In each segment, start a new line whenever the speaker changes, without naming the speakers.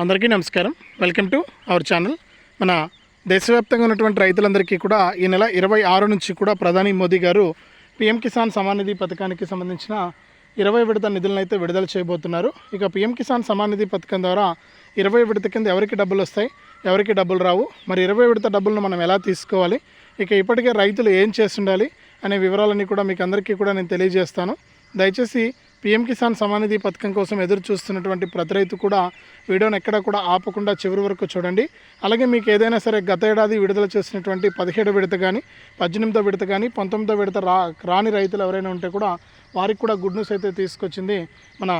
అందరికీ నమస్కారం. Welcome to our channel మన దేశవ్యాప్తంగా ఉన్నటువంటి రైతులందరికీ కూడా ఈ నెల ఇరవై ఆరు నుంచి కూడా ప్రధాని మోదీ గారు పిఎం కిసాన్ సమాన్ నిధి పథకానికి సంబంధించిన ఇరవై విడత నిధులను అయితే విడుదల చేయబోతున్నారు. ఇక పిఎం కిసాన్ సమాన్ నిధి పథకం ద్వారా ఇరవై విడత కింద ఎవరికి డబ్బులు వస్తాయి ఎవరికి డబ్బులు రావు మరి ఇరవై విడత డబ్బులను మనం ఎలా తీసుకోవాలి ఇక ఇప్పటికే రైతులు ఏం చేస్తుండాలి అనే వివరాలన్నీ కూడా మీకు అందరికీ కూడా నేను తెలియజేస్తాను. దయచేసి పీఎం కిసాన్ సమానిధి పథకం కోసం ఎదురు చూస్తున్నటువంటి ప్రతి రైతు కూడా వీడియోని ఎక్కడ కూడా ఆపకుండా చివరి వరకు చూడండి. అలాగే మీకు ఏదైనా సరే గత ఏడాది విడుదల చేసినటువంటి పదిహేడు విడత కానీ పద్దెనిమిదో విడత కానీ పంతొమ్మిదో విడత రా రాని రైతులు ఎవరైనా ఉంటే కూడా వారికి కూడా గుడ్ న్యూస్ అయితే తీసుకొచ్చింది మన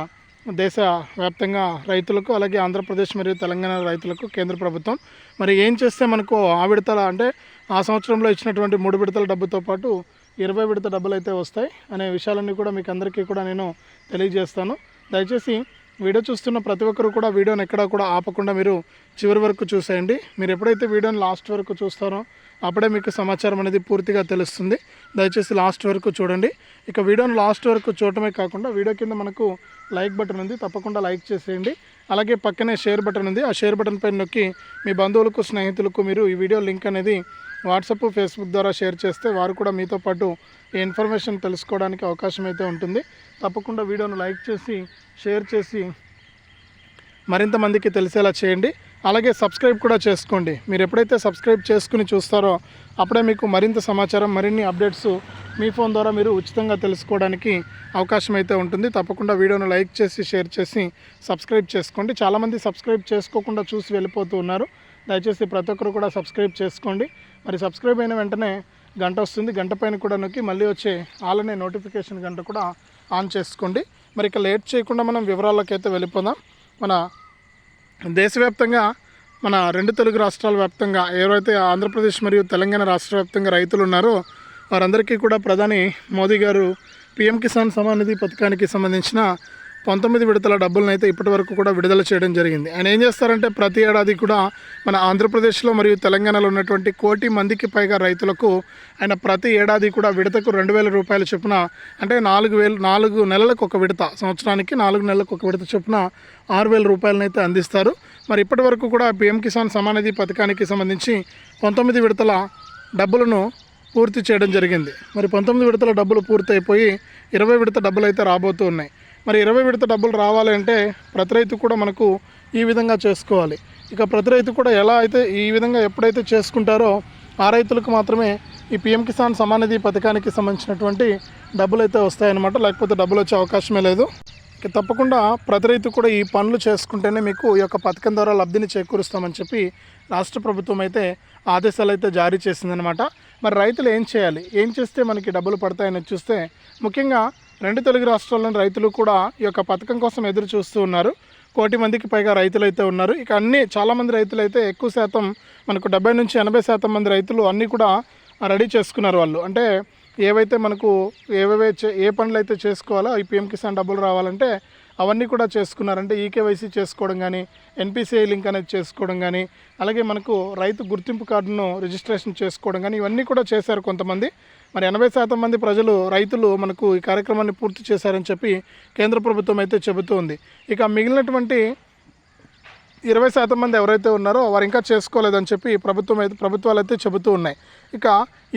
దేశ వ్యాప్తంగా రైతులకు అలాగే ఆంధ్రప్రదేశ్ మరియు తెలంగాణ రైతులకు కేంద్ర ప్రభుత్వం. మరి ఏం చేస్తే మనకు ఆ విడతల అంటే ఆ సంవత్సరంలో ఇచ్చినటువంటి మూడు విడతల డబ్బుతో పాటు ఇరవై విడత డబ్బులు అయితే వస్తాయి అనే విషయాలన్నీ కూడా మీకు అందరికీ కూడా నేను తెలియజేస్తాను. దయచేసి వీడియో చూస్తున్న ప్రతి ఒక్కరు కూడా వీడియోని ఎక్కడా కూడా ఆపకుండా మీరు చివరి వరకు చూసేయండి. మీరు ఎప్పుడైతే వీడియోని లాస్ట్ వరకు చూస్తారో అప్పుడే మీకు సమాచారం అనేది పూర్తిగా తెలుస్తుంది. దయచేసి లాస్ట్ వరకు చూడండి. ఇక వీడియోని లాస్ట్ వరకు చూడటమే కాకుండా వీడియో కింద మనకు లైక్ బటన్ ఉంది. తప్పకుండా లైక్ చేసేయండి. అలాగే పక్కనే షేర్ బటన్ ఉంది. ఆ షేర్ బటన్ పైన నొక్కి మీ బంధువులకు స్నేహితులకు మీరు ఈ వీడియో లింక్ అనేది వాట్సాప్ ఫేస్బుక్ ద్వారా షేర్ చేస్తే వారు కూడా మీతో పాటు ఈ ఇన్ఫర్మేషన్ తెలుసుకోవడానికి అవకాశం అయితే ఉంటుంది. తప్పకుండా వీడియోను లైక్ చేసి షేర్ చేసి మరింత మందికి తెలిసేలా చేయండి. అలాగే సబ్స్క్రైబ్ కూడా చేసుకోండి. మీరు ఎప్పుడైతే సబ్స్క్రైబ్ చేసుకుని చూస్తారో అప్పుడే మీకు మరింత సమాచారం మరిన్ని అప్డేట్స్ మీ ఫోన్ ద్వారా మీరు ఉచితంగా తెలుసుకోవడానికి అవకాశం అయితే ఉంటుంది. తప్పకుండా వీడియోను లైక్ చేసి షేర్ చేసి సబ్స్క్రైబ్ చేసుకోండి. చాలామంది సబ్స్క్రైబ్ చేసుకోకుండా చూసి వెళ్ళిపోతూ ఉన్నారు. దయచేసి ప్రతి ఒక్కరు కూడా సబ్స్క్రైబ్ చేసుకోండి. మరి సబ్స్క్రైబ్ అయిన వెంటనే గంట వస్తుంది. గంట పైన కూడా నొక్కి మళ్ళీ వచ్చే ఆలనే నోటిఫికేషన్ గంట కూడా ఆన్ చేసుకోండి. మరి ఇక లేట్ చేయకుండా మనం వివరాల్లోకి అయితే వెళ్ళిపోదాం. మన దేశవ్యాప్తంగా మన రెండు తెలుగు రాష్ట్రాల వ్యాప్తంగా ఎవరైతే ఆంధ్రప్రదేశ్ మరియు తెలంగాణ రాష్ట్ర వ్యాప్తంగా రైతులు ఉన్నారో వారందరికీ కూడా ప్రధాని మోదీ గారు పిఎం కిసాన్ సమాన్ నిధి పథకానికి సంబంధించిన పంతొమ్మిది విడతల డబ్బులను అయితే ఇప్పటి వరకు కూడా విడుదల చేయడం జరిగింది. ఆయన ఏం చేస్తారంటే ప్రతి ఏడాది కూడా మన ఆంధ్రప్రదేశ్లో మరియు తెలంగాణలో ఉన్నటువంటి కోటి మందికి పైగా రైతులకు ఆయన ప్రతి ఏడాది కూడా విడతకు రెండు వేల రూపాయల చొప్పున అంటే నాలుగు వేలు నాలుగు నెలలకు ఒక విడత సంవత్సరానికి నాలుగు నెలలకు ఒక విడత చొప్పున ఆరు వేల రూపాయలను అయితే అందిస్తారు. మరి ఇప్పటి వరకు కూడా పిఎం కిసాన్ సమానిధి పథకానికి సంబంధించి పంతొమ్మిది విడతల డబ్బులను పూర్తి చేయడం జరిగింది. మరి పంతొమ్మిది విడతల డబ్బులు పూర్తయిపోయి ఇరవై విడత డబ్బులు అయితే రాబోతూ ఉన్నాయి. మరి ఇరవై విడత డబ్బులు రావాలి అంటే ప్రతి రైతు కూడా మనకు ఈ విధంగా చేసుకోవాలి. ఇక ప్రతి రైతు కూడా ఎలా అయితే ఈ విధంగా ఎప్పుడైతే చేసుకుంటారో ఆ రైతులకు మాత్రమే ఈ పిఎం కిసాన్ సమానిధి పథకానికి సంబంధించినటువంటి డబ్బులు అయితే వస్తాయన్నమాట. లేకపోతే డబ్బులు వచ్చే అవకాశమే లేదు. ఇక తప్పకుండా ప్రతి రైతు కూడా ఈ పనులు చేసుకుంటేనే మీకు ఈ యొక్క పథకం ద్వారా లబ్ధిని చేకూరుస్తామని చెప్పి రాష్ట్ర ప్రభుత్వం అయితే ఆదేశాలు అయితే జారీ చేసిందనమాట మరి రైతులు ఏం చేయాలి? ఏం చేస్తే మనకి డబ్బులు పడతాయని చూస్తే ముఖ్యంగా రెండు తెలుగు రాష్ట్రాల్లోని రైతులు కూడా ఈ యొక్క పథకం కోసం ఎదురు చూస్తూ ఉన్నారు. కోటి మందికి పైగా రైతులు అయితే ఉన్నారు. ఇక అన్ని చాలామంది రైతులు అయితే ఎక్కువ శాతం మనకు డెబ్బై నుంచి ఎనభై శాతం మంది రైతులు అన్నీ కూడా రెడీ చేసుకున్నారు వాళ్ళు. అంటే ఏవైతే మనకు ఏవేవే చే ఏ పనులు అయితే చేసుకోవాలో ఈ పిఎం కిసాన్ డబ్బులు రావాలంటే అవన్నీ కూడా చేసుకున్నారంటే ఈకేవైసీ చేసుకోవడం కానీ ఎన్పిసిఐ లింక్ అనేది చేసుకోవడం కానీ అలాగే మనకు రైతు గుర్తింపు కార్డును రిజిస్ట్రేషన్ చేసుకోవడం కానీ ఇవన్నీ కూడా చేశారు కొంతమంది. మరి ఎనభై శాతం మంది ప్రజలు రైతులు మనకు ఈ కార్యక్రమాన్ని పూర్తి చేశారని చెప్పి కేంద్ర ప్రభుత్వం అయితే చెబుతోంది. ఇక మిగిలినటువంటి ఇరవై శాతం మంది ఎవరైతే ఉన్నారో వారు ఇంకా చేసుకోలేదని చెప్పి ప్రభుత్వం అయితే ప్రభుత్వాలు అయితే చెబుతూ ఉన్నాయి. ఇక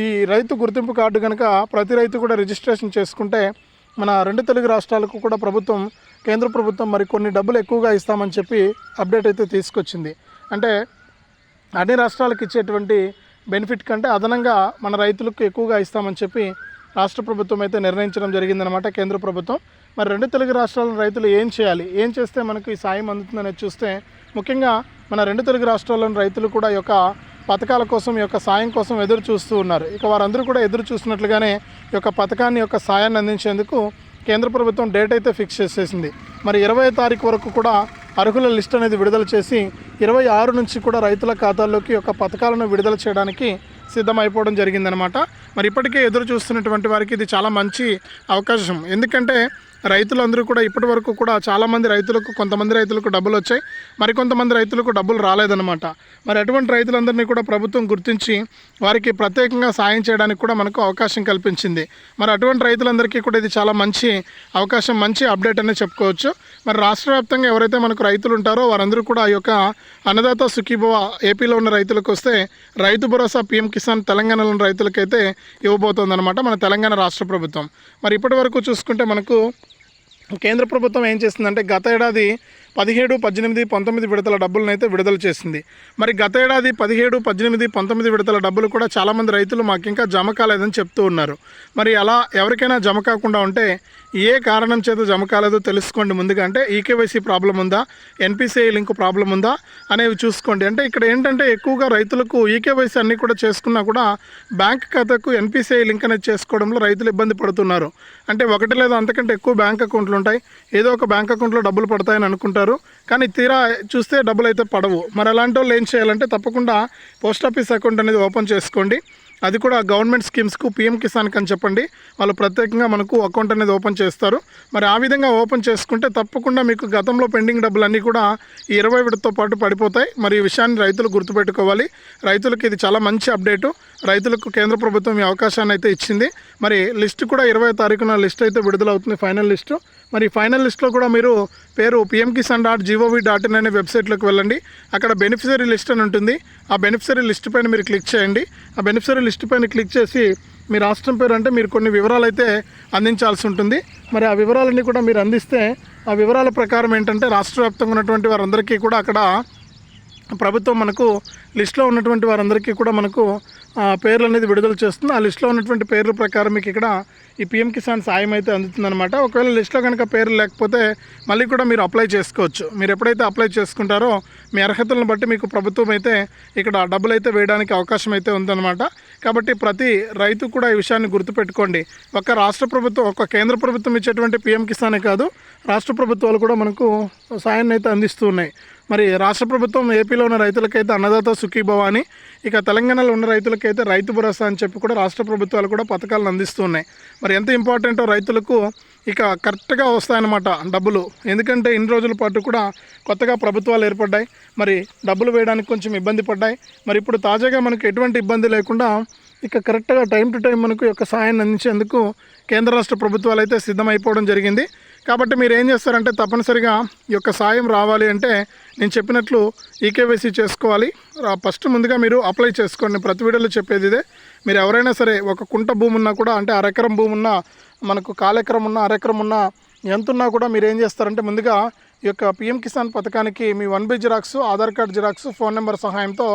ఈ రైతు గుర్తింపు కార్డు కనుక ప్రతి రైతు కూడా రిజిస్ట్రేషన్ చేసుకుంటే మన రెండు తెలుగు రాష్ట్రాలకు కూడా ప్రభుత్వం కేంద్ర ప్రభుత్వం మరి కొన్ని డబ్బులు ఎక్కువగా ఇస్తామని చెప్పి అప్డేట్ అయితే తీసుకొచ్చింది. అంటే అన్ని రాష్ట్రాలకు ఇచ్చేటువంటి బెనిఫిట్ కంటే అదనంగా మన రైతులకు ఎక్కువగా ఇస్తామని చెప్పి రాష్ట్ర ప్రభుత్వం అయితే నిర్ణయించడం జరిగిందనమాట కేంద్ర ప్రభుత్వం. మరి రెండు తెలుగు రాష్ట్రాల రైతులు ఏం చేయాలి? ఏం చేస్తే మనకు ఈ సాయం అందుతుందనేది చూస్తే ముఖ్యంగా మన రెండు తెలుగు రాష్ట్రాల్లోని రైతులు కూడా ఈ యొక్క పథకాల కోసం ఈ యొక్క సాయం కోసం ఎదురు చూస్తూ ఉన్నారు. ఇక వారందరూ కూడా ఎదురు చూస్తున్నట్లుగానే ఈ యొక్క పథకాన్ని యొక్క సాయాన్ని అందించేందుకు కేంద్ర ప్రభుత్వం డేట్ అయితే ఫిక్స్ చేసేసింది. మరి ఇరవై తారీఖు వరకు కూడా అర్హుల లిస్ట్ అనేది విడుదల చేసి ఇరవై ఆరు నుంచి కూడా రైతుల ఖాతాల్లోకి యొక్క పథకాలను విడుదల చేయడానికి సిద్ధమైపోవడం జరిగిందనమాట. మరి ఇప్పటికే ఎదురు చూస్తున్నటువంటి వారికి ఇది చాలా మంచి అవకాశం. ఎందుకంటే రైతులందరూ కూడా ఇప్పటి వరకు కూడా చాలామంది రైతులకు కొంతమంది రైతులకు డబ్బులు వచ్చాయి. మరికొంతమంది రైతులకు డబ్బులు రాలేదన్నమాట. మరి అటువంటి రైతులందరినీ కూడా ప్రభుత్వం గుర్తించి వారికి ప్రత్యేకంగా సాయం చేయడానికి కూడా మనకు అవకాశం కల్పించింది. మరి అటువంటి రైతులందరికీ కూడా ఇది చాలా మంచి అవకాశం మంచి అప్డేట్ అనే చెప్పుకోవచ్చు. మరి రాష్ట్ర వ్యాప్తంగా ఎవరైతే మనకు రైతులు ఉంటారో వారందరూ కూడా ఆ యొక్క అన్నదాత సుఖీభవ ఏపీలో ఉన్న రైతులకు వస్తే రైతు భరోసా పీఎం కిసాన్ తెలంగాణలో ఉన్న రైతులకైతే ఇవ్వబోతోందన్నమాట మన తెలంగాణ రాష్ట్ర ప్రభుత్వం. మరి ఇప్పటి వరకు చూసుకుంటే మనకు కేంద్ర ప్రభుత్వం ఏం చేస్తుందంటే గత ఏడాది పదిహేడు పద్దెనిమిది పంతొమ్మిది విడతల డబ్బులను అయితే విడుదల చేసింది. మరి గత ఏడాది పదిహేడు పద్దెనిమిది పంతొమ్మిది విడతల డబ్బులు కూడా చాలామంది రైతులు మాకు ఇంకా జమ కాలేదని చెప్తూ ఉన్నారు. మరి అలా ఎవరికైనా జమ కాకుండా ఉంటే ఏ కారణం చేత జమ కాలేదో తెలుసుకోండి ముందుగా. అంటే ఈకేవైసీ ప్రాబ్లం ఉందా? ఎన్పిసిఐ లింక్ ప్రాబ్లం ఉందా? అనేవి చూసుకోండి. అంటే ఇక్కడ ఏంటంటే ఎక్కువగా రైతులకు ఈకేవైసీ అన్నీ కూడా చేసుకున్నా కూడా బ్యాంక్ ఖాతాకు ఎన్పిసిఐ లింక్ అనేది చేసుకోవడంలో రైతులు ఇబ్బంది పడుతున్నారు. అంటే ఒకటి లేదా అంతకంటే ఎక్కువ బ్యాంక్ అకౌంట్లు ఉంటాయి. ఏదో ఒక బ్యాంక్ అకౌంట్లో డబ్బులు పడతాయని అనుకుంటారు. కానీ తీరా చూస్తే డబ్బులు అయితే పడవు. మరి అలాంటి వాళ్ళు ఏం చేయాలంటే తప్పకుండా పోస్ట్ ఆఫీస్ అకౌంట్ అనేది ఓపెన్ చేసుకోండి. అది కూడా గవర్నమెంట్ స్కీమ్స్కు పీఎం కిసాన్కి అని చెప్పండి. వాళ్ళు ప్రత్యేకంగా మనకు అకౌంట్ అనేది ఓపెన్ చేస్తారు. మరి ఆ విధంగా ఓపెన్ చేసుకుంటే తప్పకుండా మీకు గతంలో పెండింగ్ డబ్బులన్నీ కూడా ఈ ఇరవై విడతతో పాటు పడిపోతాయి. మరి ఈ విషయాన్ని రైతులు గుర్తుపెట్టుకోవాలి. రైతులకు ఇది చాలా మంచి అప్డేటు. రైతులకు కేంద్ర ప్రభుత్వం ఈ అవకాశాన్ని అయితే ఇచ్చింది. మరి లిస్ట్ కూడా ఇరవై తారీఖున లిస్ట్ అయితే విడుదలవుతుంది ఫైనల్ లిస్టు. మరి ఫైనల్ లిస్ట్లో కూడా మీరు పేరు PM Kisan dot gov dot in అనే వెబ్సైట్లోకి వెళ్ళండి. అక్కడ బెనిఫిషరీ లిస్ట్ అని ఉంటుంది. ఆ బెనిఫిషరీ లిస్ట్ పైన మీరు క్లిక్ చేయండి. ఆ బెనిఫిషరీ లిస్ట్ పైన క్లిక్ చేసి మీ రాష్ట్రం పేరు అంటే మీరు కొన్ని వివరాలు అయితే అందించాల్సి ఉంటుంది. మరి ఆ వివరాలన్నీ కూడా మీరు అందిస్తే ఆ వివరాల ప్రకారం ఏంటంటే రాష్ట్ర వ్యాప్తంగా ఉన్నటువంటి వారందరికీ కూడా అక్కడ ప్రభుత్వం మనకు లిస్ట్లో ఉన్నటువంటి వారందరికీ కూడా మనకు పేర్లు అనేది విడుదల చేస్తుంది. ఆ లిస్ట్లో ఉన్నటువంటి పేర్ల ప్రకారం మీకు ఇక్కడ ఈ పిఎం కిసాన్ సాయం అయితే అందుతుందన్నమాట. ఒకవేళ లిస్ట్లో కనుక పేర్లు లేకపోతే మళ్ళీ కూడా మీరు అప్లై చేసుకోవచ్చు. మీరు ఎప్పుడైతే అప్లై చేసుకుంటారో మీ అర్హతలను బట్టి మీకు ప్రభుత్వం అయితే ఇక్కడ డబ్బులు అయితే వేయడానికి అవకాశం అయితే ఉందన్నమాట. కాబట్టి ప్రతి రైతు కూడా ఈ విషయాన్ని గుర్తుపెట్టుకోండి. ఒక రాష్ట్ర ప్రభుత్వం ఒక కేంద్ర ప్రభుత్వం ఇచ్చేటువంటి పిఎం కిసానే కాదు రాష్ట్ర ప్రభుత్వాలు కూడా మనకు సాయాన్ని అయితే అందిస్తూ ఉన్నాయి. మరి రాష్ట్ర ప్రభుత్వం ఏపీలో ఉన్న రైతులకైతే అన్నదాత సుఖీభవ అని ఇక తెలంగాణలో ఉన్న రైతులకైతే రైతు భరోసా అని చెప్పి కూడా రాష్ట్ర ప్రభుత్వాలు కూడా పథకాలను అందిస్తూ ఉన్నాయి. మరి ఎంత ఇంపార్టెంటో రైతులకు ఇక కరెక్ట్గా వస్తాయన్నమాట డబ్బులు. ఎందుకంటే ఇన్ని రోజుల పాటు కూడా కొత్తగా ప్రభుత్వాలు ఏర్పడ్డాయి. మరి డబ్బులు వేయడానికి కొంచెం ఇబ్బంది పడ్డాయి. మరి ఇప్పుడు తాజాగా మనకు ఎటువంటి ఇబ్బంది లేకుండా ఇక కరెక్ట్గా టైం టు టైం మనకు యొక్క సాయాన్ని అందించేందుకు కేంద్ర రాష్ట్ర ప్రభుత్వాలు అయితే సిద్ధమైపోవడం జరిగింది. కాబట్టి మీరు ఏం చేస్తారంటే తప్పనిసరిగా ఈ యొక్క సాయం రావాలి అంటే నేను చెప్పినట్లు ఈకేవైసీ చేసుకోవాలి. ఫస్ట్ ముందుగా మీరు అప్లై చేసుకోండి. ప్రతి వీడియోలో చెప్పేది ఇదే. మీరు ఎవరైనా సరే ఒక కుంట భూమి ఉన్నా కూడా అంటే అరెకరం భూమి ఉన్నా మనకు కాలెకరం ఉన్నా అరెకరం ఉన్నా ఎంతున్నా కూడా మీరు ఏం చేస్తారంటే ముందుగా ఈ యొక్క పిఎం కిసాన్ పథకానికి మీ one B xerox Aadhaar card xerox phone number సహాయంతో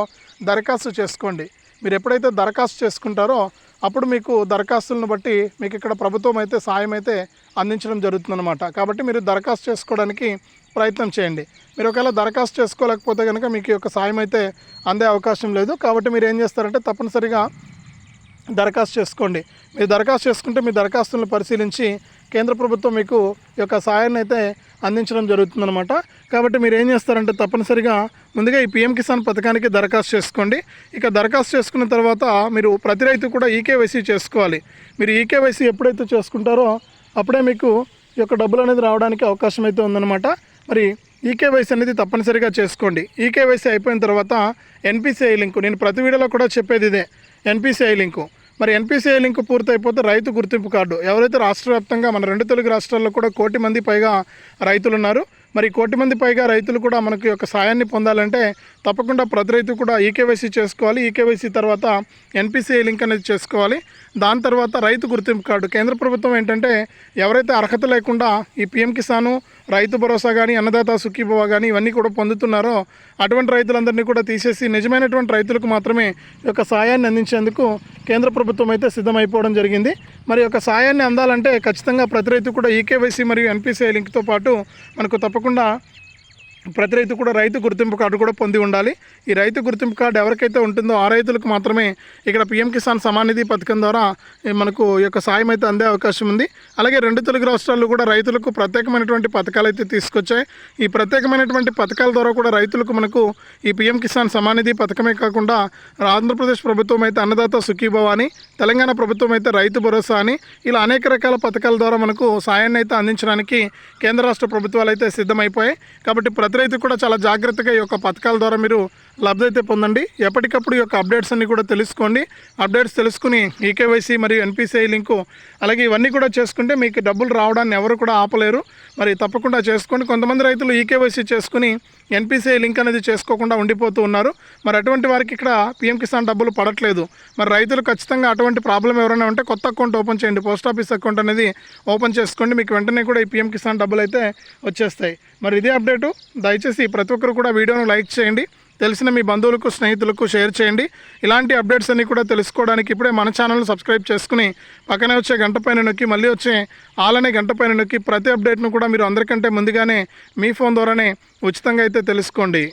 దరఖాస్తు చేసుకోండి. మీరు ఎప్పుడైతే దరఖాస్తు చేసుకుంటారో అప్పుడు మీకు దరఖాస్తులను బట్టి మీకు ఇక్కడ ప్రభుత్వం అయితే సాయం అయితే అందించడం జరుగుతుందన్నమాట. కాబట్టి మీరు దరఖాస్తు చేసుకోవడానికి ప్రయత్నం చేయండి. మీరు ఒకవేళ దరఖాస్తు చేసుకోలేకపోతే కనుక మీకు యొక్క సాయం అయితే అందే అవకాశం లేదు. కాబట్టి మీరు ఏం చేస్తారంటే తప్పనిసరిగా దరఖాస్తు చేసుకోండి. మీరు దరఖాస్తు చేసుకుంటే మీ దరఖాస్తులను పరిశీలించి కేంద్ర ప్రభుత్వం మీకు ఈ యొక్క సహాయాన్ని అయితే అందించడం జరుగుతుందన్నమాట. కాబట్టి మీరు ఏం చేస్తారంటే తప్పనిసరిగా ముందుగా ఈ పిఎం కిసాన్ పథకానికి దరఖాస్తు చేసుకోండి. ఇక దరఖాస్తు చేసుకున్న తర్వాత మీరు ప్రతి రైతు కూడా ఈకేవైసీ చేసుకోవాలి. మీరు ఈకేవైసీ ఎప్పుడైతే చేసుకుంటారో అప్పుడే మీకు ఈ యొక్క డబ్బులు అనేది రావడానికి అవకాశం అయితే ఉందన్నమాట. మరి ఈకేవైసీ అనేది తప్పనిసరిగా చేసుకోండి. ఈకేవైసీ అయిపోయిన తర్వాత ఎన్పిసిఐ లింకు నేను ప్రతి వీడియోలో కూడా చెప్పేది ఇదే ఎన్పిసిఐ లింకు. మరి ఎన్పిసిఐ లింక్ పూర్తయిపోతే రైతు గుర్తింపు కార్డు. ఎవరైతే రాష్ట్ర వ్యాప్తంగా మన రెండు తెలుగు రాష్ట్రాల్లో కూడా కోటి మంది పైగా రైతులు ఉన్నారు మరి కోటి మంది పైగా రైతులు కూడా మనకు యొక్క సాయాన్ని పొందాలంటే తప్పకుండా ప్రతి రైతు కూడా ఈకేవైసీ చేసుకోవాలి. ఈకేవైసీ తర్వాత ఎన్పిసిఐ లింక్ అనేది చేసుకోవాలి. దాని తర్వాత రైతు గుర్తింపు కార్డు. కేంద్ర ప్రభుత్వం ఏంటంటే ఎవరైతే అర్హత లేకుండా ఈ పిఎం కిసాను రైతు భరోసా కానీ అన్నదాత సుఖీభవ కానీ ఇవన్నీ కూడా పొందుతున్నారో అటువంటి రైతులందరినీ కూడా తీసేసి నిజమైనటువంటి రైతులకు మాత్రమే యొక్క సాయాన్ని అందించేందుకు కేంద్ర ప్రభుత్వం అయితే సిద్ధమైపోవడం జరిగింది. మరి యొక్క సాయాన్ని అందాలంటే ఖచ్చితంగా ప్రతి రైతు కూడా ఈకేవైసీ మరియు ఎన్పిసిఐ లింక్తో పాటు మనకు తప్పకుండా కాకుండా ప్రతి రైతు కూడా రైతు గుర్తింపు కార్డు కూడా పొంది ఉండాలి. ఈ రైతు గుర్తింపు కార్డు ఎవరికైతే ఉంటుందో ఆ రైతులకు మాత్రమే ఇక్కడ పిఎం కిసాన్ సమానిధి పథకం ద్వారా మనకు ఈ యొక్క సాయం అయితే అందే అవకాశం ఉంది. అలాగే రెండు తెలుగు రాష్ట్రాల్లో కూడా రైతులకు ప్రత్యేకమైనటువంటి పథకాలు అయితే తీసుకొచ్చాయి. ఈ ప్రత్యేకమైనటువంటి పథకాల ద్వారా కూడా రైతులకు మనకు ఈ పిఎం కిసాన్ సమానిధి పథకమే కాకుండా ఆంధ్రప్రదేశ్ ప్రభుత్వం అయితే అన్నదాత సుఖీభవ అని తెలంగాణ ప్రభుత్వం అయితే రైతు భరోసా అని ఇలా అనేక రకాల పథకాల ద్వారా మనకు సాయాన్ని అయితే అందించడానికి కేంద్ర రాష్ట్ర ప్రభుత్వాలు అయితే సిద్ధమైపోయాయి. కాబట్టి ప్రతి రైతు కూడా చాలా జాగ్రత్తగా ఈ యొక్క పథకాల ద్వారా మీరు లబ్ధి అయితే పొందండి. ఎప్పటికప్పుడు ఈ యొక్క అప్డేట్స్ అన్ని కూడా తెలుసుకోండి. అప్డేట్స్ తెలుసుకుని ఈకేవైసీ మరియు ఎన్పిసిఐ లింకు అలాగే ఇవన్నీ కూడా చేసుకుంటే మీకు డబ్బులు రావడాన్ని ఎవరు కూడా ఆపలేరు. మరి తప్పకుండా చేసుకోండి. కొంతమంది రైతులు ఈకేవైసీ చేసుకుని ఎన్పిసిఐ లింక్ అనేది చేసుకోకుండా ఉండిపోతూ ఉన్నారు. మరి అటువంటి వారికి ఇక్కడ పిఎం కిసాన్ డబ్బులు పడట్లేదు. మరి రైతులు ఖచ్చితంగా అటువంటి ప్రాబ్లం ఎవరైనా ఉంటే కొత్త అకౌంట్ ఓపెన్ చేయండి. పోస్ట్ ఆఫీస్ అకౌంట్ అనేది ఓపెన్ చేసుకోండి. మీకు వెంటనే కూడా ఈ పిఎం కిసాన్ డబ్బులు అయితే వచ్చేస్తాయి. మరి ఇదే అప్డేటు. దయచేసి ప్రతి ఒక్కరు కూడా వీడియోను లైక్ చేయండి. తెలిసిన మీ బంధువులకు స్నేహితులకు షేర్ చేయండి. ఇలాంటి అప్డేట్స్ అన్నీ కూడా తెలుసుకోవడానికి ఇప్పుడే మన ఛానల్ సబ్స్క్రైబ్ చేసుకుని పక్కనే వచ్చే గంట పైన నొక్కి మళ్ళీ వచ్చే ఆలనే గంట పైన నొక్కి ప్రతి అప్డేట్ను కూడా మీరు అందరికంటే ముందుగానే మీ ఫోన్ ద్వారానే ఉచితంగా అయితే తెలుసుకోండి.